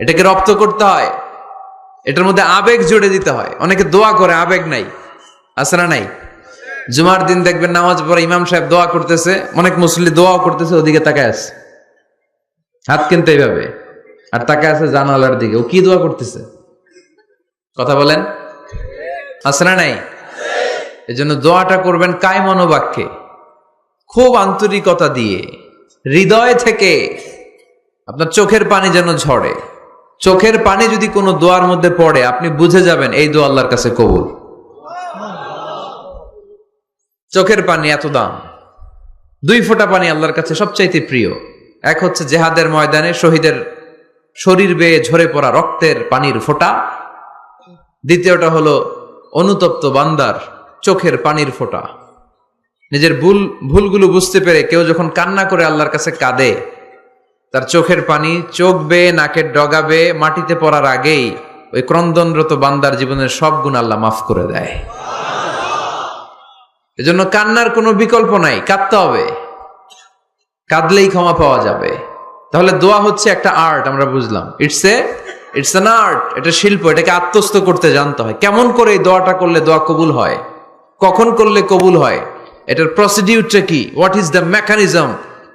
এটাকে রপ্ত করতে হয়। এটার মধ্যে আবেগ জুড়ে দিতে হয়। অনেকে দোয়া করে, আবেগ নাই না নাই। জুমার দিন দেখবেন নামাজ পড়ে ইমাম সাহেব দোয়া করতেছে, অনেক মুসলি দোয়াও করতেছে, ওদিকে তাকায় আছে। হাত কিনতে এইভাবে। আর তাকায় আছে জানালার দিকে। ও কি দোয়া করতেছে? কথা বলেন। না নাই? এই জন্য দোয়াটা করবেন কায় মনোবাক্যে খুব আন্তরিকতা দিয়ে, হৃদয় থেকে আপনার চোখের পানি যেন ঝরে। চোখের পানি যদি কোনো দোয়ার মধ্যে পড়ে, আপনি বুঝে যাবেন এই দোয়া আল্লাহর কাছে কবুল। চোখের পানি এত দাম। দুই ফোঁটা পানি আল্লাহর কাছে সবচাইতে প্রিয়। এক হচ্ছে জেহাদের ময়দানে শহীদের শরীর বেয়ে ঝরে পড়া রক্তের পানির ফোঁটা। দ্বিতীয়টা হলো অনুতপ্ত বান্দার চোখের পানির ফোঁটা। নিজের ভুল, ভুলগুলো বুঝতে পেরে কেউ যখন কান্না করে আল্লাহর কাছে কাঁদে তার চোখের পানি চোখ বেয়ে নাকের ডগা বেয়ে মাটিতে পড়ার আগেই ওই ক্রন্দনরত বান্দার জীবনের সব গুণ আল্লাহ মাফ করে দেয়। এজন্য কান্নার কোনো বিকল্প নাই, কাঁদতে হবে। কাঁদলেই ক্ষমা পাওয়া যাবে। তাহলে দোয়া হচ্ছে একটা আর্ট, আমরা বুঝলাম। It's a it's an art এটা শিল্প, এটাকে আত্মস্থ করতে জানতে হয়। কেমন করে এই দোয়াটা করলে দোয়া কবুল হয়? কখন করলে কবুল হয়? এটার প্রসিডিউরটা কি? What is the mechanism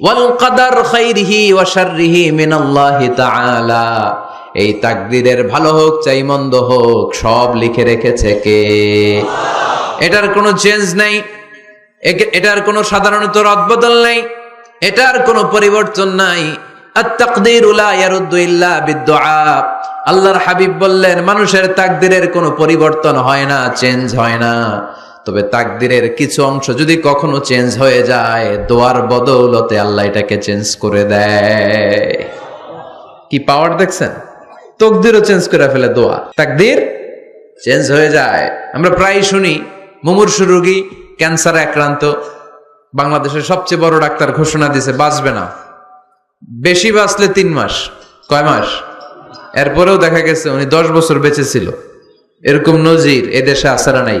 ওয়াল কাদার খাইরিহি ওয়া শাররিহি মিনাল্লাহি এই তাকদিরের ভালো হোক, চাই মন্দ হোক, সব লিখে রেখেছে কে? এটার কোনো চেঞ্জ নাই। এটার কোনো সাধারণত রদবদল নাই। এটার কোনো পরিবর্তন নাই। আল্লাহর হাবিব বললেন, মানুষের তাকদিরের কোনো পরিবর্তন হয় না, চেঞ্জ হয় না। তবে তাকদিরের কিছু অংশ যদি কখনো চেঞ্জ হয়ে যায়, দোয়ার বদৌলতে আল্লাহ এটাকে চেঞ্জ করে দেয়। কি পাওয়ার দেখছেন? তকদিরও চেঞ্জ করে ফেলে দোয়া। তাকদির চেঞ্জ হয়ে যায়। আমরা প্রায় শুনি, মুমূর্ষু রোগী ক্যান্সারে আক্রান্ত, বাংলাদেশের সবচেয়ে বড় ডাক্তার ঘোষণা দিছে বাঁচবে না। বেশি বাঁচলে তিন মাস, কয় মাস? এরপরেও দেখা গেছে উনি দশ বছর বেঁচে ছিল। এরকম নজির এদেশে আসারা নাই।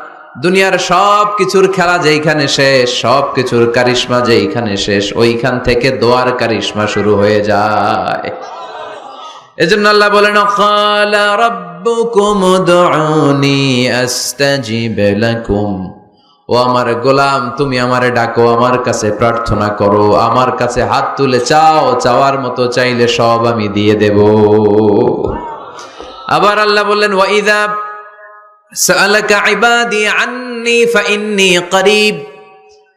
দুনিয়ার সব কিছুর খেলা যেইখানে শেষ সব কিছুর কারিশমা যেইখানে শেষ, ওইখান থেকে দোয়ার কারিশমা শুরু হয়ে যায়। এজন্য আল্লাহ বলেন ক্বালা রাব্বুকুম উদউনি আস্তাজিব লাকুম। ও আমার গোলাম, তুমি আমারে ডাকো, আমার কাছে প্রার্থনা করো, আমার কাছে হাত তুলে চাও, চাওয়ার মতো চাইলে সব আমি দিয়ে দেব। আবার আল্লাহ বললেন ওয়াইদা سألك عبادي عني فإني قريب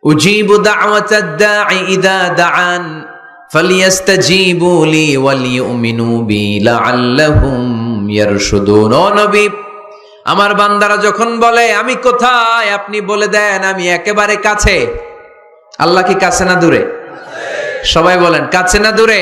أجيب دعوة الداعي إذا دعان فليستجيبوا لي وليؤمنوا بي لعلهم يرشدون ও নবী আমার বান্দারা যখন বলে আমি কোথায় আপনি বলে দেন আমি একেবারে কাছে আল্লাহ কি কাছে না দূরে সবাই বলেন কাছে না দূরে